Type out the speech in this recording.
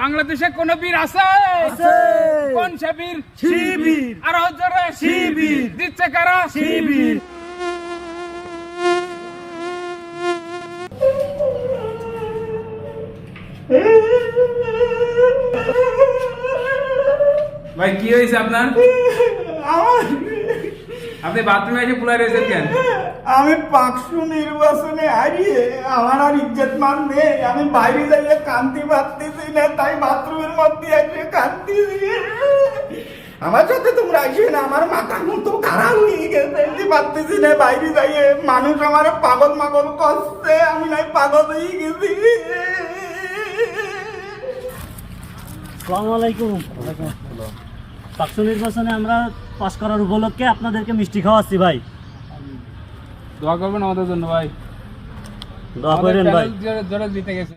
বাংলাদেশে কোন বীর আছে? আছে। কোন সে বীর? শিবির। আরও জোরে শিবির। দিচ্ছে কারা? শিবির। ভাই কি হয়েছে আপনার? আপনি বাথরুমে এসে পুলাই রয়েছেন কেন? আমি পাকসু নির্বাচনে হারিয়ে আমার আর ইজ্জত মান নেই। আমি বাইরে যাইয়ে কান্তি পারতেছি না তাই বাথরুমের মধ্যে এসে কান্দিছি আমার সাথে তোমরা আসবে না আমার মাথার মতো খারাপ হয়ে গেছে। পারতেছি না বাইরে যাইয়ে মানুষ আমার পাগল মাগল করছে আমি নাই পাগল হয়ে গেছি। আসসালামু আলাইকুম। পাকসু নির্বাচনে আমরা পাশ করার উপলক্ষে আপনাদেরকে মিষ্টি খাওয়াচ্ছি ভাই। দোয়া করবেন আমাদের জন্য ভাই। দোয়া করেন ভাই। যারা জিতে গেছে।